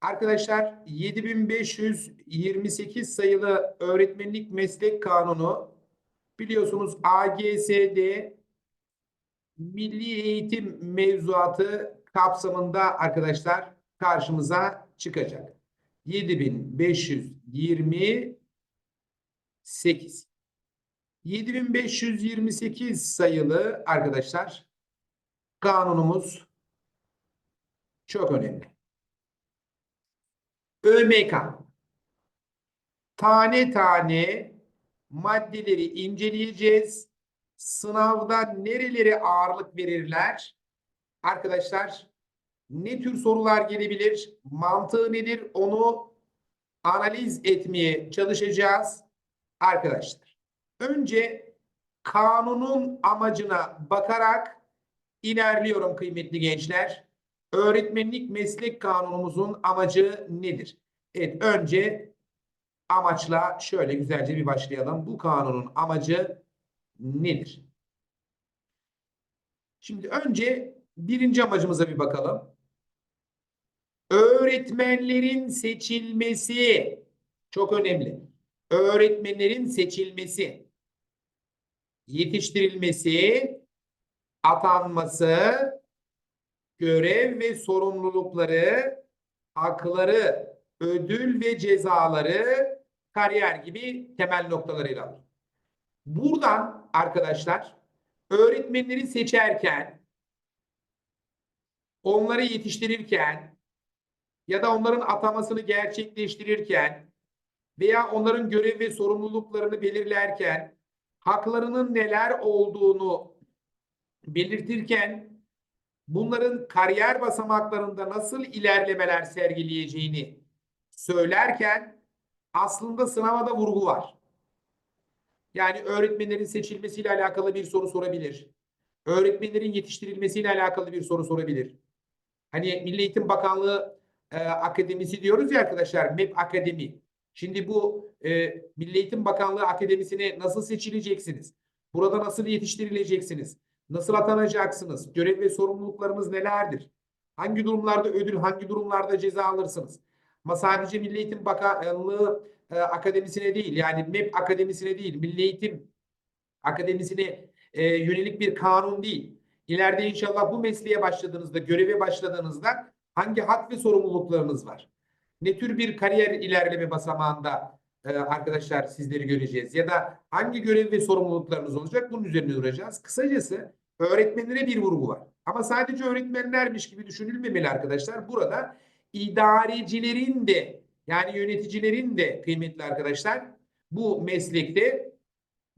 Arkadaşlar 7528 sayılı öğretmenlik meslek kanunu biliyorsunuz AGSD Milli Eğitim mevzuatı kapsamında arkadaşlar karşımıza çıkacak. 7528 7528 sayılı arkadaşlar kanunumuz çok önemli. ÖMK tane tane maddeleri inceleyeceğiz. Sınavda nerelere ağırlık verirler? Arkadaşlar ne tür sorular gelebilir? Mantığı nedir? Onu analiz etmeye çalışacağız arkadaşlar. Önce kanunun amacına bakarak ilerliyorum kıymetli gençler. Öğretmenlik meslek kanunumuzun amacı nedir? Evet önce amaçla şöyle güzelce bir başlayalım. Bu kanunun amacı nedir? Şimdi önce birinci amacımıza bir bakalım. Öğretmenlerin seçilmesi çok önemli. Öğretmenlerin seçilmesi, yetiştirilmesi, atanması, görev ve sorumlulukları, hakları, ödül ve cezaları, kariyer gibi temel noktalarıyla alır. Buradan arkadaşlar öğretmenleri seçerken, onları yetiştirirken ya da onların atamasını gerçekleştirirken veya onların görev ve sorumluluklarını belirlerken haklarının neler olduğunu belirtirken bunların kariyer basamaklarında nasıl ilerlemeler sergileyeceğini söylerken aslında sınava da vurgu var. Yani öğretmenlerin seçilmesiyle alakalı bir soru sorabilir. Öğretmenlerin yetiştirilmesiyle alakalı bir soru sorabilir. Hani Milli Eğitim Bakanlığı e, Akademisi diyoruz ya arkadaşlar, MEP Akademi. Şimdi bu e, Milli Eğitim Bakanlığı Akademisi'ne nasıl seçileceksiniz? Burada nasıl yetiştirileceksiniz? Nasıl atanacaksınız? Görev ve sorumluluklarımız nelerdir? Hangi durumlarda ödül, hangi durumlarda ceza alırsınız? Ama sadece Milli Eğitim Bakanlığı e, Akademisi'ne değil, yani MEP Akademisi'ne değil, Milli Eğitim Akademisi'ne e, yönelik bir kanun değil. İleride inşallah bu mesleğe başladığınızda, göreve başladığınızda hangi hak ve sorumluluklarınız var? Ne tür bir kariyer ilerleme basamağında e, arkadaşlar sizleri göreceğiz? Ya da hangi görev ve sorumluluklarınız olacak? Bunun üzerine duracağız. Kısacası öğretmenlere bir vurgu var. Ama sadece öğretmenlermiş gibi düşünülmemeli arkadaşlar. Burada idarecilerin de yani yöneticilerin de kıymetli arkadaşlar bu meslekte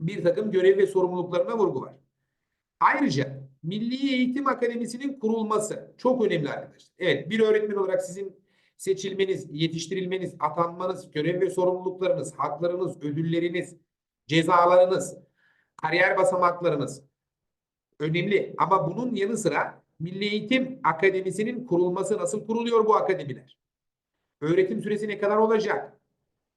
bir takım görev ve sorumluluklarına vurgu var. Ayrıca Milli Eğitim Akademisi'nin kurulması çok önemli arkadaşlar. Evet bir öğretmen olarak sizin seçilmeniz, yetiştirilmeniz, atanmanız, görev ve sorumluluklarınız, haklarınız, ödülleriniz, cezalarınız, kariyer basamaklarınız önemli. Ama bunun yanı sıra Milli Eğitim Akademisi'nin kurulması nasıl kuruluyor bu akademiler? Öğretim süresi ne kadar olacak?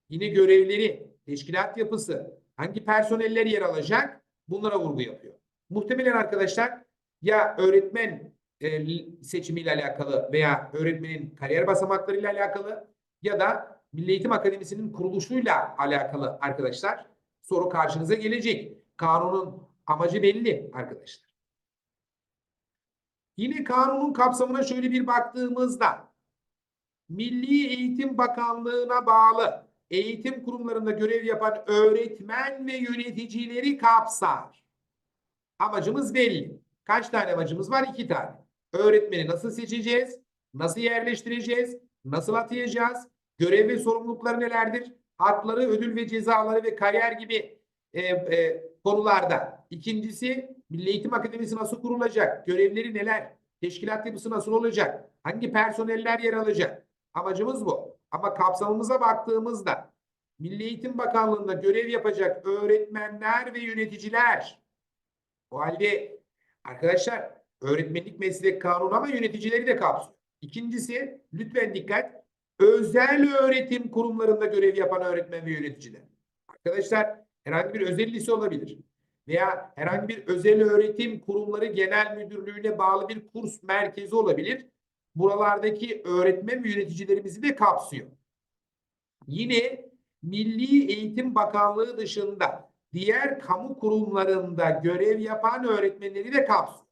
Yine görevleri, teşkilat yapısı, hangi personeller yer alacak? Bunlara vurgu yapıyor. Muhtemelen arkadaşlar ya öğretmen e, seçimiyle alakalı veya öğretmenin kariyer basamaklarıyla alakalı ya da Milli Eğitim Akademisi'nin kuruluşuyla alakalı arkadaşlar soru karşınıza gelecek. Kanunun amacı belli arkadaşlar. Yine kanunun kapsamına şöyle bir baktığımızda Milli Eğitim Bakanlığı'na bağlı eğitim kurumlarında görev yapan öğretmen ve yöneticileri kapsar. Amacımız belli. Kaç tane amacımız var? İki tane. Öğretmeni nasıl seçeceğiz? Nasıl yerleştireceğiz? Nasıl atayacağız? Görev ve sorumlulukları nelerdir? Hakları, ödül ve cezaları ve kariyer gibi e, e, konularda. İkincisi Milli Eğitim Akademisi nasıl kurulacak? Görevleri neler? Teşkilat yapısı nasıl olacak? Hangi personeller yer alacak? Amacımız bu. Ama kapsamımıza baktığımızda Milli Eğitim Bakanlığı'nda görev yapacak öğretmenler ve yöneticiler. O halde arkadaşlar öğretmenlik meslek kanunu ama yöneticileri de kapsıyor. İkincisi lütfen dikkat özel öğretim kurumlarında görev yapan öğretmen ve yöneticiler. Arkadaşlar herhangi bir özel lise olabilir veya herhangi bir özel öğretim kurumları genel müdürlüğüne bağlı bir kurs merkezi olabilir. buralardaki öğretmen yöneticilerimizi de kapsıyor. Yine Milli Eğitim Bakanlığı dışında diğer kamu kurumlarında görev yapan öğretmenleri de kapsıyor.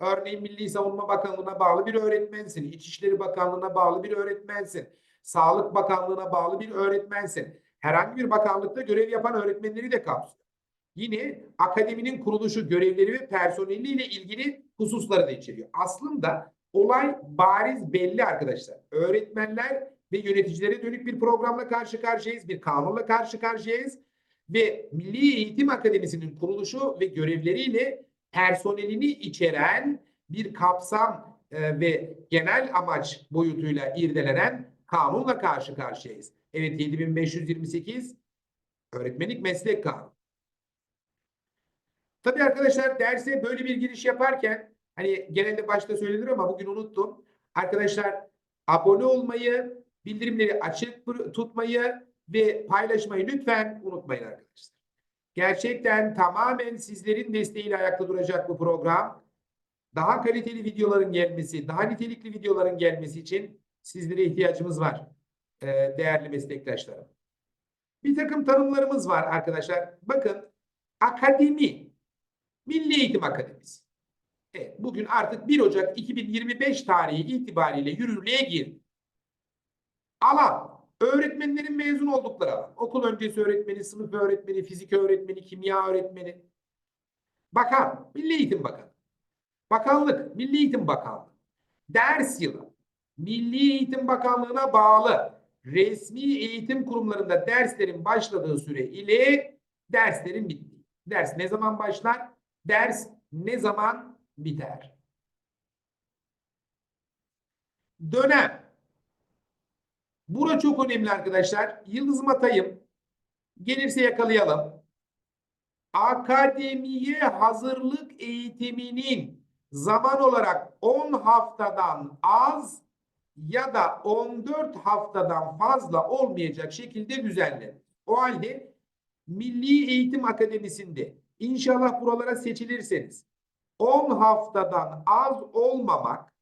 Örneğin Milli Savunma Bakanlığı'na bağlı bir öğretmensin, İçişleri Bakanlığı'na bağlı bir öğretmensin, Sağlık Bakanlığı'na bağlı bir öğretmensin. Herhangi bir bakanlıkta görev yapan öğretmenleri de kapsıyor. Yine akademinin kuruluşu, görevleri ve personeliyle ilgili hususları da içeriyor. Aslında olay bariz belli arkadaşlar. Öğretmenler ve yöneticilere dönük bir programla karşı karşıyayız, bir kanunla karşı karşıyayız ve Milli Eğitim Akademisi'nin kuruluşu ve görevleriyle personelini içeren bir kapsam e, ve genel amaç boyutuyla irdelenen kanunla karşı karşıyayız. Evet 7528 öğretmenlik meslek kanunu. Tabii arkadaşlar derse böyle bir giriş yaparken hani genelde başta söylenir ama bugün unuttum. Arkadaşlar abone olmayı, bildirimleri açık tutmayı ve paylaşmayı lütfen unutmayın arkadaşlar. Gerçekten tamamen sizlerin desteğiyle ayakta duracak bu program. Daha kaliteli videoların gelmesi, daha nitelikli videoların gelmesi için sizlere ihtiyacımız var e, değerli meslektaşlarım. Bir takım tanımlarımız var arkadaşlar. Bakın akademi, Milli Eğitim Akademisi. Evet, bugün artık 1 Ocak 2025 tarihi itibariyle yürürlüğe girdi. Alan, öğretmenlerin mezun oldukları alan. Okul öncesi öğretmeni, sınıf öğretmeni, fizik öğretmeni, kimya öğretmeni. Bakan, Milli Eğitim Bakanı. Bakanlık, Milli Eğitim Bakanlığı. Ders yılı, Milli Eğitim Bakanlığı'na bağlı resmi eğitim kurumlarında derslerin başladığı süre ile derslerin bittiği. Ders ne zaman başlar? Ders ne zaman biter? Dönem. Bura çok önemli arkadaşlar. Yıldızım atayım. Gelirse yakalayalım. Akademiye hazırlık eğitiminin zaman olarak 10 haftadan az ya da 14 haftadan fazla olmayacak şekilde düzenlenir. O halde Milli Eğitim Akademisi'nde inşallah buralara seçilirseniz 10 haftadan az olmamak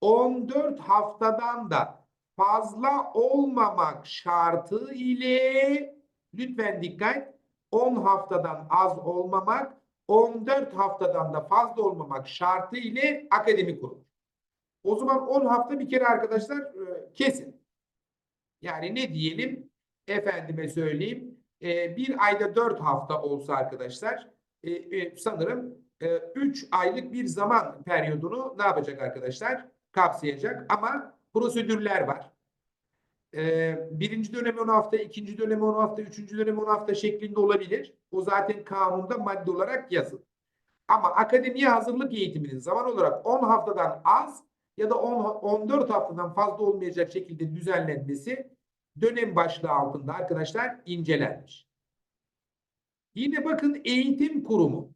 14 haftadan da fazla olmamak şartı ile lütfen dikkat 10 haftadan az olmamak 14 haftadan da fazla olmamak şartı ile akademi kurulur. O zaman 10 hafta bir kere arkadaşlar e, kesin. Yani ne diyelim? Efendime söyleyeyim. e, bir ayda 4 hafta olsa arkadaşlar e, e, sanırım 3 aylık bir zaman periyodunu ne yapacak arkadaşlar? Kapsayacak ama prosedürler var. E, birinci dönemi 10 hafta, ikinci dönemi 10 hafta, üçüncü dönemi 10 hafta şeklinde olabilir. O zaten kanunda madde olarak yazılı. Ama akademiye hazırlık eğitiminin zaman olarak 10 haftadan az ya da 10, 14 haftadan fazla olmayacak şekilde düzenlenmesi dönem başlığı altında arkadaşlar incelenmiş. Yine bakın eğitim kurumu.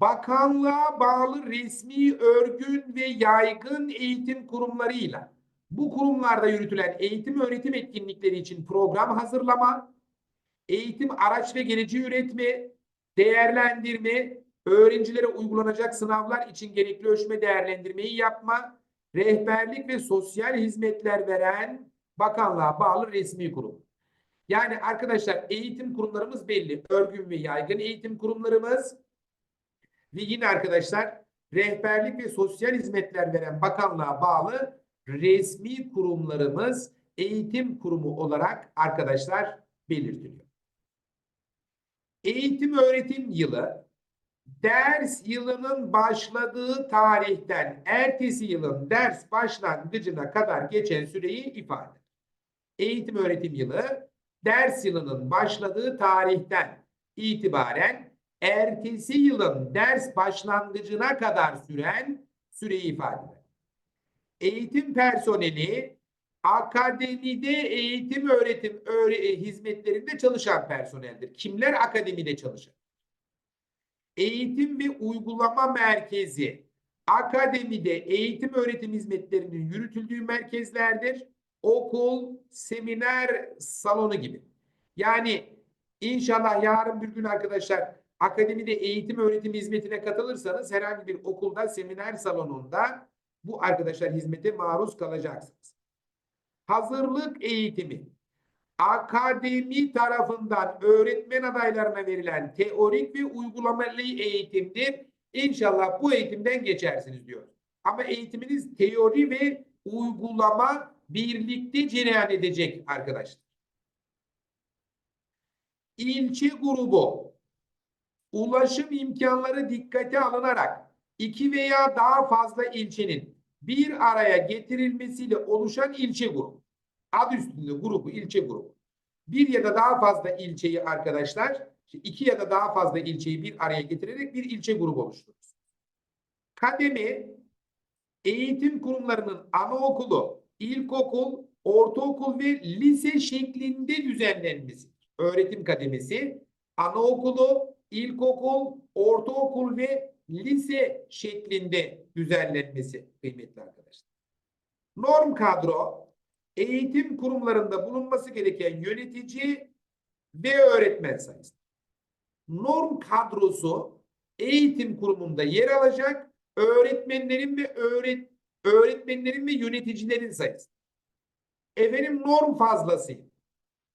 Bakanlığa bağlı resmi örgün ve yaygın eğitim kurumlarıyla bu kurumlarda yürütülen eğitim öğretim etkinlikleri için program hazırlama, eğitim araç ve gereci üretme, değerlendirme, öğrencilere uygulanacak sınavlar için gerekli ölçme değerlendirmeyi yapma, rehberlik ve sosyal hizmetler veren bakanlığa bağlı resmi kurum. Yani arkadaşlar eğitim kurumlarımız belli. Örgün ve yaygın eğitim kurumlarımız ve yine arkadaşlar rehberlik ve sosyal hizmetler veren bakanlığa bağlı resmi kurumlarımız eğitim kurumu olarak arkadaşlar belirtiliyor. Eğitim öğretim yılı ders yılının başladığı tarihten ertesi yılın ders başlangıcına kadar geçen süreyi ifade. Eğitim öğretim yılı ders yılının başladığı tarihten itibaren ertesi yılın ders başlangıcına kadar süren süreyi ifade. Eğitim personeli akademide eğitim öğretim öğre hizmetlerinde çalışan personeldir. Kimler akademide çalışır? Eğitim ve Uygulama Merkezi akademide eğitim öğretim hizmetlerinin yürütüldüğü merkezlerdir. Okul, seminer salonu gibi. Yani inşallah yarın bir gün arkadaşlar akademide eğitim öğretim hizmetine katılırsanız herhangi bir okulda, seminer salonunda bu arkadaşlar hizmete maruz kalacaksınız. Hazırlık eğitimi akademi tarafından öğretmen adaylarına verilen teorik ve uygulamalı eğitimdir. İnşallah bu eğitimden geçersiniz diyor. Ama eğitiminiz teori ve uygulama birlikte cereyan edecek arkadaşlar. İlçe grubu ulaşım imkanları dikkate alınarak iki veya daha fazla ilçenin bir araya getirilmesiyle oluşan ilçe grubu. Adı üstünde grubu, ilçe grubu. Bir ya da daha fazla ilçeyi arkadaşlar, iki ya da daha fazla ilçeyi bir araya getirerek bir ilçe grubu oluştururuz. Kademe eğitim kurumlarının anaokulu, ilkokul, ortaokul ve lise şeklinde düzenlenmesidir. Öğretim kademesi anaokulu, ilkokul, ortaokul ve lise şeklinde düzenlenmesi kıymetli arkadaşlar. Norm kadro eğitim kurumlarında bulunması gereken yönetici ve öğretmen sayısı. Norm kadrosu eğitim kurumunda yer alacak öğretmenlerin ve öğret öğretmenlerin ve yöneticilerin sayısı. Efendim norm fazlası.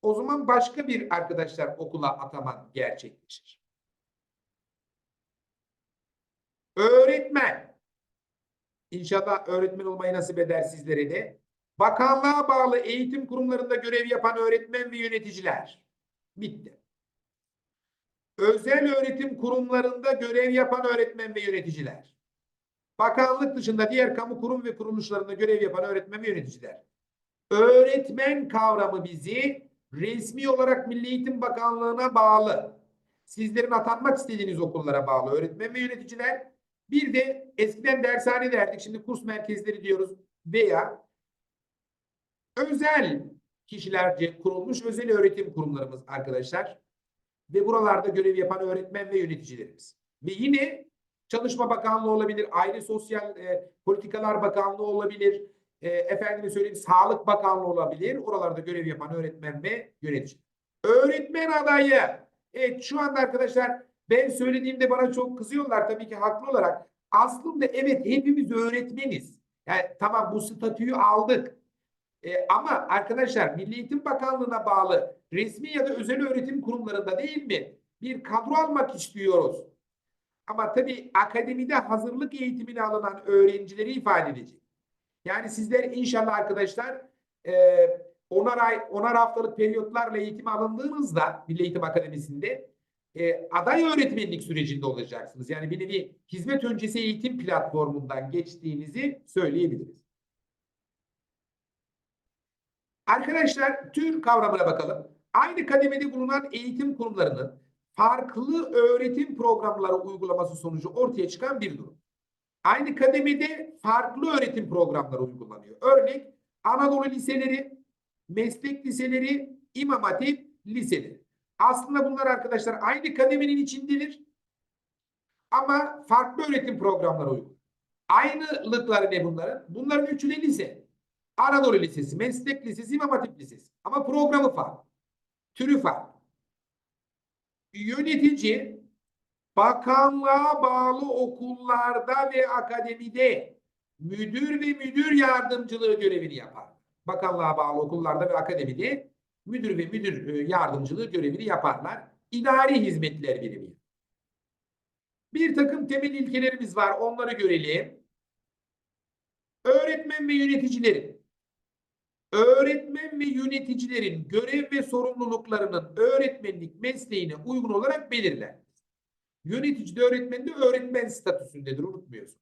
O zaman başka bir arkadaşlar okula ataman gerçekleşir. Öğretmen. İnşallah öğretmen olmayı nasip eder sizlere de. Bakanlığa bağlı eğitim kurumlarında görev yapan öğretmen ve yöneticiler. Bitti. Özel öğretim kurumlarında görev yapan öğretmen ve yöneticiler. Bakanlık dışında diğer kamu kurum ve kuruluşlarında görev yapan öğretmen ve yöneticiler. Öğretmen kavramı bizi resmi olarak Milli Eğitim Bakanlığı'na bağlı. Sizlerin atanmak istediğiniz okullara bağlı öğretmen ve yöneticiler. Bir de eskiden dershane derdik, şimdi kurs merkezleri diyoruz veya özel kişilerce kurulmuş özel öğretim kurumlarımız arkadaşlar. Ve buralarda görev yapan öğretmen ve yöneticilerimiz. Ve yine Çalışma Bakanlığı olabilir, Aile Sosyal e, Politikalar Bakanlığı olabilir, e, efendime söyleyeyim Sağlık Bakanlığı olabilir. Oralarda görev yapan öğretmen ve yönetici. Öğretmen adayı. Evet şu anda arkadaşlar ben söylediğimde bana çok kızıyorlar tabii ki haklı olarak. Aslında evet hepimiz öğretmeniz. Yani tamam bu statüyü aldık. E, ama arkadaşlar Milli Eğitim Bakanlığı'na bağlı resmi ya da özel öğretim kurumlarında değil mi? Bir kadro almak istiyoruz. Ama tabii akademide hazırlık eğitimini alınan öğrencileri ifade edecek. Yani sizler inşallah arkadaşlar e, onar ay, onar haftalık periyotlarla eğitim alındığınızda Milli Eğitim Akademisi'nde e, aday öğretmenlik sürecinde olacaksınız. Yani bir nevi hizmet öncesi eğitim platformundan geçtiğinizi söyleyebiliriz. Arkadaşlar tür kavramına bakalım. Aynı kademede bulunan eğitim kurumlarının farklı öğretim programları uygulaması sonucu ortaya çıkan bir durum. Aynı kademede farklı öğretim programları uygulanıyor. Örnek Anadolu liseleri, meslek liseleri, İmam Hatip liseleri. Aslında bunlar arkadaşlar aynı kademenin içindedir. Ama farklı öğretim programları uyguluyor. Aynılıkları ne bunların? Bunların üçü de lise. Anadolu Lisesi, Meslek Lisesi, İmam Hatip Lisesi. Ama programı farklı. Türü farklı. Yönetici bakanlığa bağlı okullarda ve akademide müdür ve müdür yardımcılığı görevini yapar. Bakanlığa bağlı okullarda ve akademide müdür ve müdür e, yardımcılığı görevini yaparlar. İdari hizmetler birimi. Bir takım temel ilkelerimiz var. Onları görelim. Öğretmen ve yöneticilerin öğretmen ve yöneticilerin görev ve sorumluluklarının öğretmenlik mesleğine uygun olarak belirler. Yönetici de öğretmen de öğretmen statüsündedir unutmuyorsun.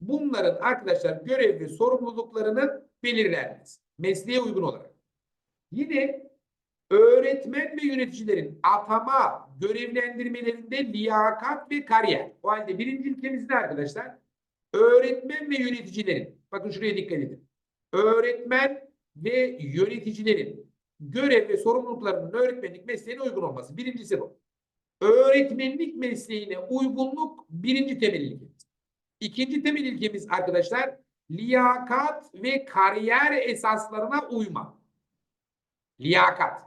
Bunların arkadaşlar görev ve sorumluluklarını belirlenmez. Mesleğe uygun olarak. Yine öğretmen ve yöneticilerin atama görevlendirmelerinde liyakat ve kariyer. O halde birinci ilkemiz ne arkadaşlar? Öğretmen ve yöneticilerin, bakın şuraya dikkat edin. Öğretmen ve yöneticilerin görev ve sorumluluklarının öğretmenlik mesleğine uygun olması. Birincisi bu. Öğretmenlik mesleğine uygunluk birinci temel ilkemiz. İkinci temel ilkemiz arkadaşlar liyakat ve kariyer esaslarına uyma. Liyakat.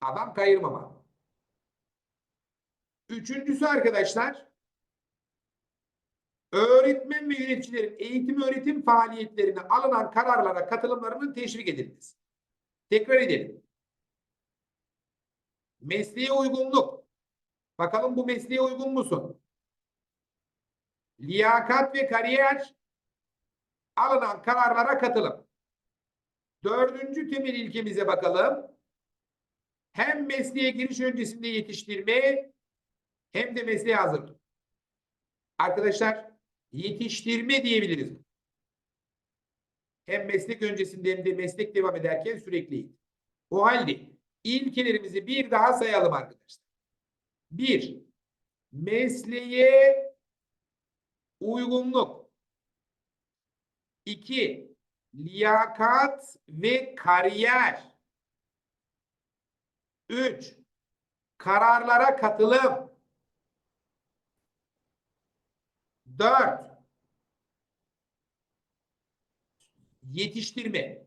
Adam kayırmama. Üçüncüsü arkadaşlar öğretmen ve yöneticilerin eğitim öğretim faaliyetlerine alınan kararlara katılımlarının teşvik edilmesi. Tekrar edelim. Mesleğe uygunluk. Bakalım bu mesleğe uygun musun? Liyakat ve kariyer alınan kararlara katılım. Dördüncü temel ilkemize bakalım. Hem mesleğe giriş öncesinde yetiştirme hem de mesleğe hazırlık. Arkadaşlar yetiştirme diyebiliriz. Hem meslek öncesinde hem de meslek devam ederken sürekli. O halde ilkelerimizi bir daha sayalım arkadaşlar. Bir, mesleğe uygunluk. İki, liyakat ve kariyer. Üç, kararlara katılım. Dört, yetiştirme.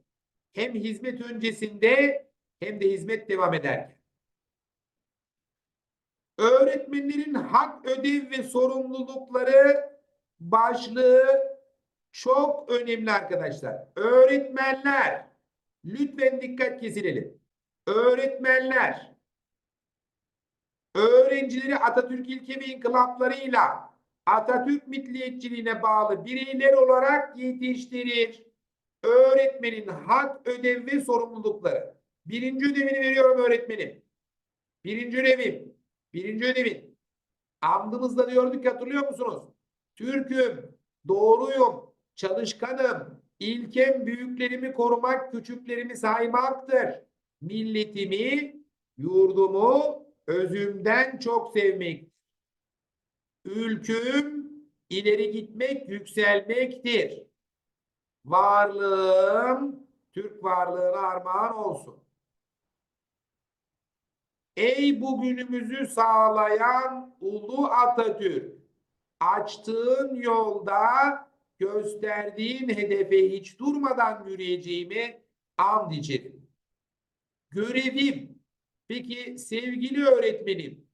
Hem hizmet öncesinde hem de hizmet devam ederken. Öğretmenlerin hak, ödev ve sorumlulukları başlığı çok önemli arkadaşlar. Öğretmenler, lütfen dikkat kesilelim. Öğretmenler, öğrencileri Atatürk ilke ve inkılaplarıyla Atatürk milliyetçiliğine bağlı bireyler olarak yetiştirir. Öğretmenin hak, ödev ve sorumlulukları. Birinci ödevini veriyorum öğretmenim. Birinci ödevim. Birinci ödevin. Andımızda diyorduk hatırlıyor musunuz? Türk'üm, doğruyum, çalışkanım, ilkem büyüklerimi korumak, küçüklerimi saymaktır. Milletimi, yurdumu özümden çok sevmek. Ülküm ileri gitmek, yükselmektir. Varlığım Türk varlığına armağan olsun. Ey bugünümüzü sağlayan Ulu Atatürk, açtığın yolda gösterdiğin hedefe hiç durmadan yürüyeceğime and içerim. Görevim, peki sevgili öğretmenim,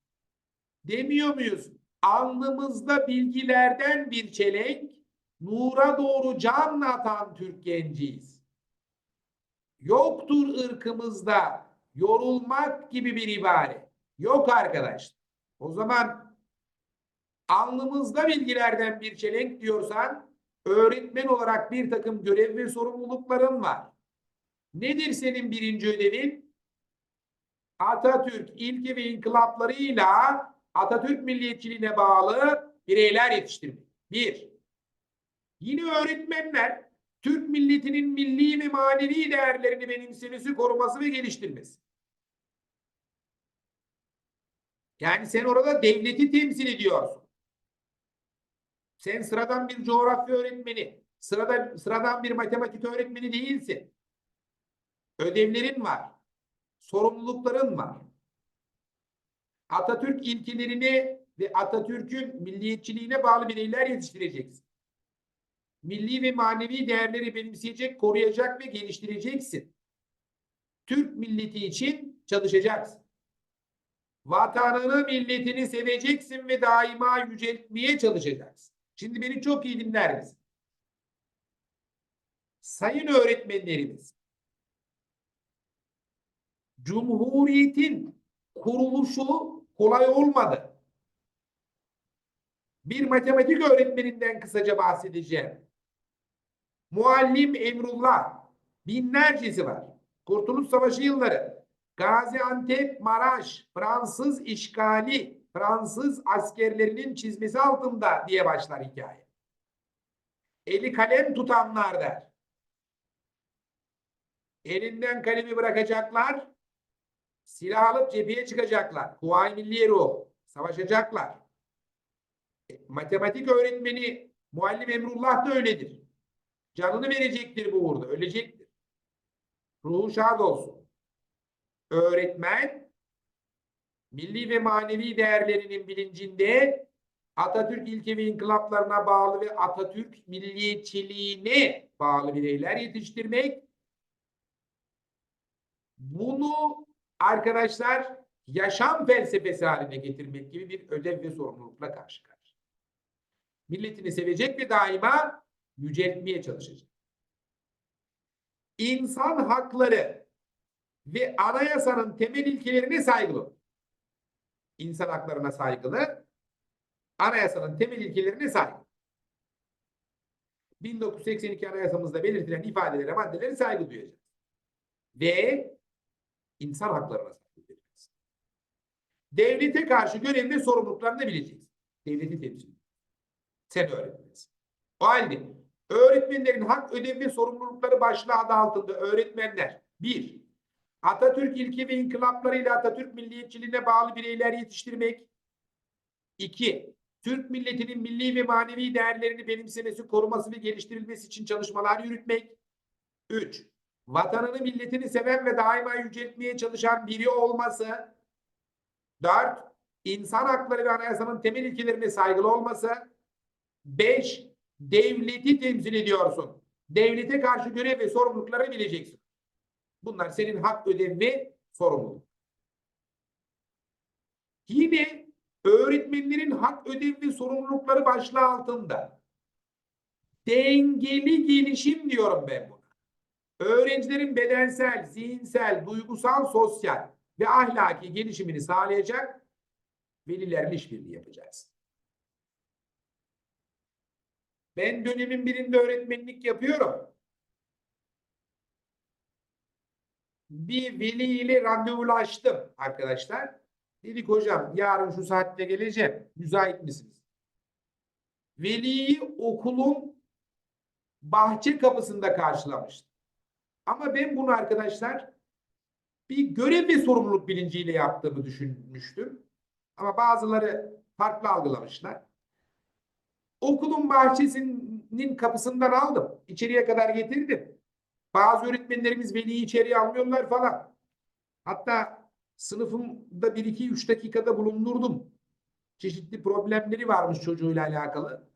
demiyor muyuz? Alnımızda bilgilerden bir çelenk, nura doğru can atan Türk genciyiz. Yoktur ırkımızda yorulmak gibi bir ibare. Yok arkadaşlar. O zaman alnımızda bilgilerden bir çelenk diyorsan öğretmen olarak bir takım görev ve sorumlulukların var. Nedir senin birinci ödevin? Atatürk ilke ve inkılaplarıyla Atatürk milliyetçiliğine bağlı bireyler yetiştirmek. Bir. Yine öğretmenler Türk milletinin milli ve manevi değerlerini benimsemesi, koruması ve geliştirmesi. Yani sen orada devleti temsil ediyorsun. Sen sıradan bir coğrafya öğretmeni, sıradan, sıradan bir matematik öğretmeni değilsin. Ödevlerin var. Sorumlulukların var. Atatürk ilkelerini ve Atatürk'ün milliyetçiliğine bağlı bireyler yetiştireceksin. Milli ve manevi değerleri benimseyecek, koruyacak ve geliştireceksin. Türk milleti için çalışacaksın. Vatanını, milletini seveceksin ve daima yüceltmeye çalışacaksın. Şimdi beni çok iyi dinler misin? Sayın öğretmenlerimiz, Cumhuriyetin kuruluşu kolay olmadı. Bir matematik öğretmeninden kısaca bahsedeceğim. Muallim Emrullah, binlercesi var. Kurtuluş Savaşı yılları, Gaziantep, Maraş, Fransız işgali, Fransız askerlerinin çizmesi altında diye başlar hikaye. Eli kalem tutanlar der. Elinden kalemi bırakacaklar, silah alıp cepheye çıkacaklar. Kuvayi Milliye Ruh, savaşacaklar. E, matematik öğretmeni Muallim Emrullah da öyledir. Canını verecektir bu uğurda, ölecektir. Ruhu şad olsun. Öğretmen milli ve manevi değerlerinin bilincinde Atatürk ilke ve inkılaplarına bağlı ve Atatürk milliyetçiliğine bağlı bireyler yetiştirmek. Bunu arkadaşlar yaşam felsefesi haline getirmek gibi bir ödev ve sorumlulukla karşı karşıya. Milletini sevecek ve daima yüceltmeye çalışacak. İnsan hakları ve anayasanın temel ilkelerine saygılı. İnsan haklarına saygılı, anayasanın temel ilkelerine saygılı. 1982 anayasamızda belirtilen ifadelere, maddelere saygı duyacağız. Ve insan haklarına saygı duyacağız. Devlete karşı görev ve sorumluluklarını bileceksin. Devleti temsil. Sen öğretmensin. O halde öğretmenlerin hak, ödev ve sorumlulukları başlığı adı altında öğretmenler bir, Atatürk ilke ve inkılaplarıyla Atatürk milliyetçiliğine bağlı bireyler yetiştirmek. 2. Türk milletinin milli ve manevi değerlerini benimsemesi, koruması ve geliştirilmesi için çalışmalar yürütmek. 3. Vatanını, milletini seven ve daima yüceltmeye çalışan biri olması. 4. İnsan hakları ve anayasanın temel ilkelerine saygılı olması. 5. Devleti temsil ediyorsun. Devlete karşı görev ve sorumlulukları bileceksin. Bunlar senin hak, ödev ve sorumluluk. Yine öğretmenlerin hak, ödev ve sorumlulukları başlığı altında dengeli gelişim diyorum ben buna. Öğrencilerin bedensel, zihinsel, duygusal, sosyal ve ahlaki gelişimini sağlayacak velilerle işbirliği yapacağız. Ben dönemin birinde öğretmenlik yapıyorum. bir veli ile randevulaştım arkadaşlar. Dedik hocam yarın şu saatte geleceğim. Müsait misiniz? Veliyi okulun bahçe kapısında karşılamıştım. Ama ben bunu arkadaşlar bir görev ve sorumluluk bilinciyle yaptığımı düşünmüştüm. Ama bazıları farklı algılamışlar. Okulun bahçesinin kapısından aldım. İçeriye kadar getirdim. Bazı öğretmenlerimiz veliyi içeriye almıyorlar falan. Hatta sınıfımda bir iki üç dakikada bulundurdum. Çeşitli problemleri varmış çocuğuyla alakalı.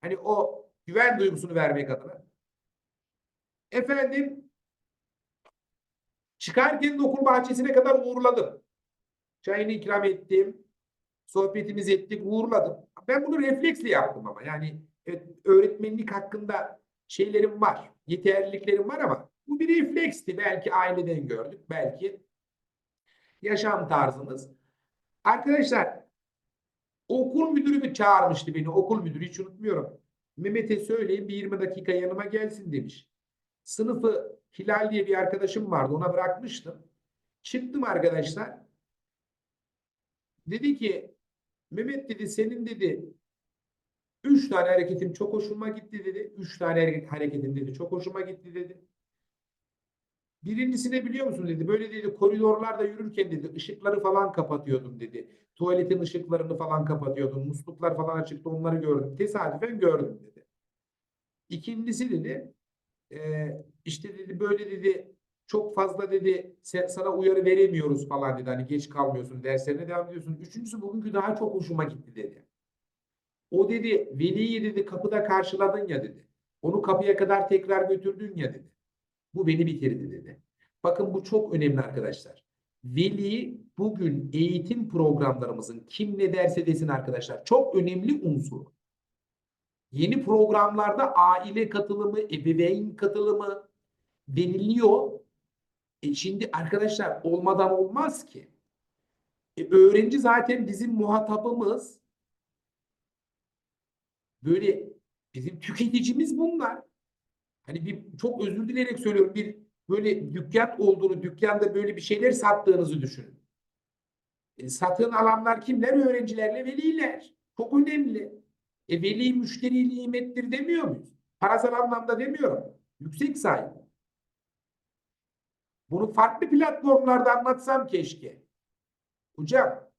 Hani o güven duygusunu vermek adına. Efendim çıkarken de okul bahçesine kadar uğurladım. Çayını ikram ettim. Sohbetimizi ettik, uğurladım. Ben bunu refleksle yaptım ama. Yani evet, öğretmenlik hakkında şeylerim var. Yeterliliklerim var ama bu bir refleksti. Belki aileden gördük. Belki yaşam tarzımız. Arkadaşlar okul müdürü çağırmıştı beni. Okul müdürü hiç unutmuyorum. Mehmet'e söyleyin bir 20 dakika yanıma gelsin demiş. Sınıfı Hilal diye bir arkadaşım vardı. Ona bırakmıştım. Çıktım arkadaşlar. Dedi ki Mehmet dedi senin dedi Üç tane hareketim çok hoşuma gitti dedi. Üç tane hareketim dedi çok hoşuma gitti dedi. Birincisini biliyor musun dedi. Böyle dedi koridorlarda yürürken dedi ışıkları falan kapatıyordum dedi. Tuvaletin ışıklarını falan kapatıyordum. Musluklar falan açıktı onları gördüm. Tesadüfen gördüm dedi. İkincisi dedi e, işte dedi böyle dedi çok fazla dedi sana uyarı veremiyoruz falan dedi. Hani geç kalmıyorsun derslerine devam ediyorsun. Üçüncüsü bugünkü daha çok hoşuma gitti dedi. O dedi veliyi dedi kapıda karşıladın ya dedi. Onu kapıya kadar tekrar götürdün ya dedi. Bu beni bitirdi dedi. Bakın bu çok önemli arkadaşlar. Veli bugün eğitim programlarımızın kim ne derse desin arkadaşlar çok önemli unsur. Yeni programlarda aile katılımı, ebeveyn katılımı deniliyor. E şimdi arkadaşlar olmadan olmaz ki. E öğrenci zaten bizim muhatabımız böyle bizim tüketicimiz bunlar. Hani bir çok özür dileyerek söylüyorum bir böyle dükkan olduğunu, dükkanda böyle bir şeyler sattığınızı düşünün. E, satın alanlar kimler? Öğrencilerle veliler. Çok önemli. E, veli müşteri nimettir demiyor muyuz? Parasal anlamda demiyorum. Yüksek sayı. Bunu farklı platformlarda anlatsam keşke. Hocam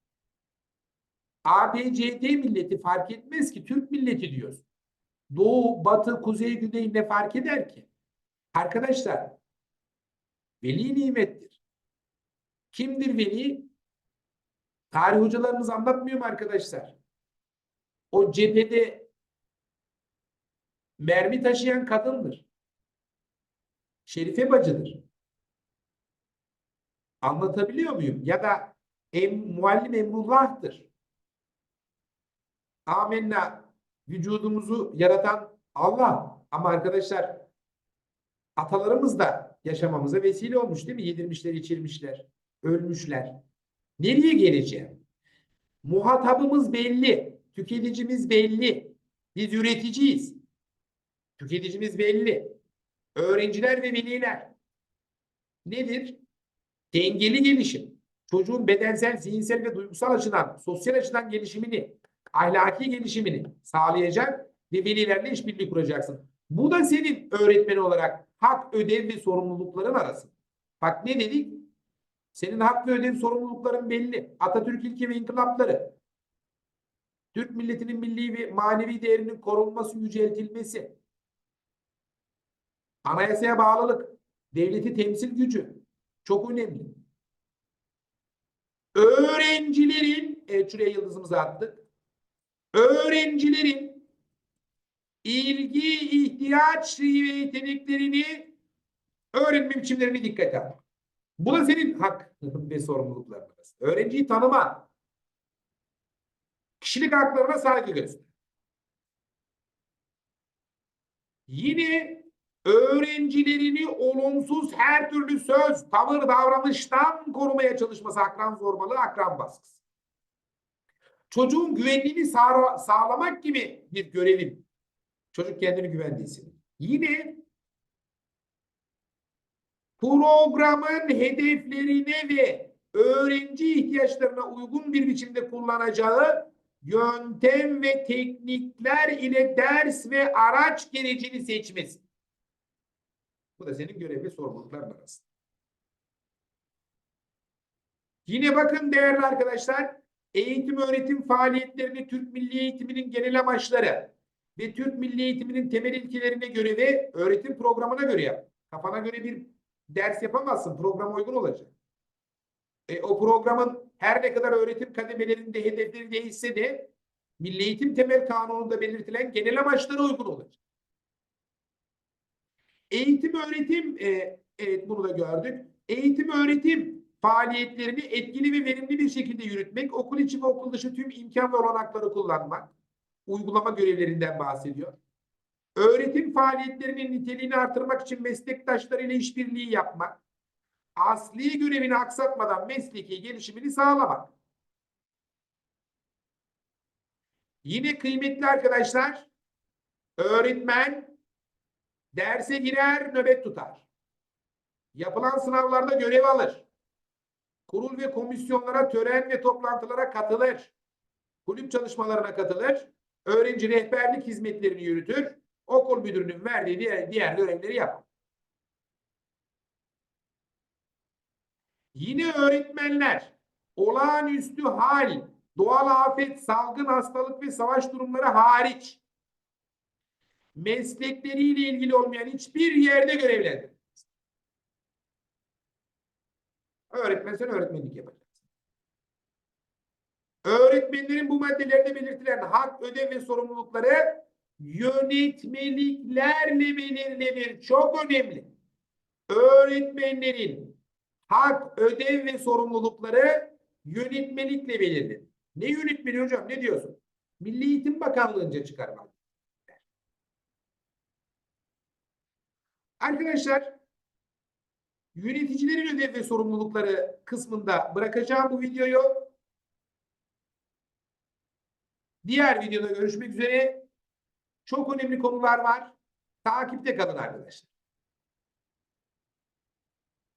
ABCD milleti fark etmez ki Türk milleti diyoruz. Doğu, batı, kuzey, güney ne fark eder ki? Arkadaşlar veli nimettir. Kimdir veli? Tarih hocalarımız anlatmıyor mu arkadaşlar? O cephede mermi taşıyan kadındır. Şerife bacıdır. Anlatabiliyor muyum? Ya da em, muallim Emrullah'tır. Amenna vücudumuzu yaratan Allah. Ama arkadaşlar atalarımız da yaşamamıza vesile olmuş değil mi? Yedirmişler, içirmişler, ölmüşler. Nereye geleceğim? Muhatabımız belli, tüketicimiz belli. Biz üreticiyiz. Tüketicimiz belli. Öğrenciler ve veliler. Nedir? Dengeli gelişim. Çocuğun bedensel, zihinsel ve duygusal açıdan, sosyal açıdan gelişimini, ahlaki gelişimini sağlayacak ve velilerle işbirliği kuracaksın. Bu da senin öğretmen olarak hak, ödev ve sorumlulukların arası. Bak ne dedik? Senin hak ve ödev sorumlulukların belli. Atatürk ilke ve inkılapları. Türk milletinin milli ve manevi değerinin korunması, yüceltilmesi. Anayasaya bağlılık. Devleti temsil gücü. Çok önemli. Öğrencilerin, evet şuraya yıldızımızı attık. Öğrencilerin ilgi, ihtiyaç ve yeteneklerini öğrenme biçimlerini dikkate al. Bu da senin hak ve sorumlulukların. Öğrenciyi tanıma. Kişilik haklarına saygı göster. Yine öğrencilerini olumsuz her türlü söz, tavır, davranıştan korumaya çalışması akran zorbalığı, akran baskısı. Çocuğun güvenliğini sağ- sağlamak gibi bir görevin. Çocuk kendini güvende hissediyor. Yine programın hedeflerine ve öğrenci ihtiyaçlarına uygun bir biçimde kullanacağı yöntem ve teknikler ile ders ve araç gerecini seçmesi. Bu da senin görev ve sorumlulukların arasında. Yine bakın değerli arkadaşlar, eğitim öğretim faaliyetlerini Türk Milli Eğitiminin genel amaçları ve Türk Milli Eğitiminin temel ilkelerine göre ve öğretim programına göre yap. Kafana göre bir ders yapamazsın. Program uygun olacak. E, o programın her ne kadar öğretim kademelerinde hedefleri değişse de Milli Eğitim Temel Kanunu'nda belirtilen genel amaçlara uygun olacak. Eğitim öğretim e, evet bunu da gördük. Eğitim öğretim faaliyetlerini etkili ve verimli bir şekilde yürütmek, okul içi ve okul dışı tüm imkan ve olanakları kullanmak, uygulama görevlerinden bahsediyor. Öğretim faaliyetlerinin niteliğini artırmak için meslektaşlarıyla işbirliği yapmak, asli görevini aksatmadan mesleki gelişimini sağlamak. Yine kıymetli arkadaşlar, öğretmen derse girer, nöbet tutar. Yapılan sınavlarda görev alır. Kurul ve komisyonlara, tören ve toplantılara katılır. Kulüp çalışmalarına katılır. Öğrenci rehberlik hizmetlerini yürütür. Okul müdürünün verdiği diğer, diğer görevleri yapar. Yine öğretmenler olağanüstü hal, doğal afet, salgın hastalık ve savaş durumları hariç meslekleriyle ilgili olmayan hiçbir yerde görevlendir. Öğretmen sen öğretmenlik yapacaksın. Öğretmenlerin bu maddelerde belirtilen hak, ödev ve sorumlulukları yönetmeliklerle belirlenir. Çok önemli. Öğretmenlerin hak, ödev ve sorumlulukları yönetmelikle belirlenir. Ne yönetmeliği hocam? Ne diyorsun? Milli Eğitim Bakanlığı'nca çıkarmak. Arkadaşlar yöneticilerin ödev ve sorumlulukları kısmında bırakacağım bu videoyu. Diğer videoda görüşmek üzere. Çok önemli konular var. Takipte kalın arkadaşlar.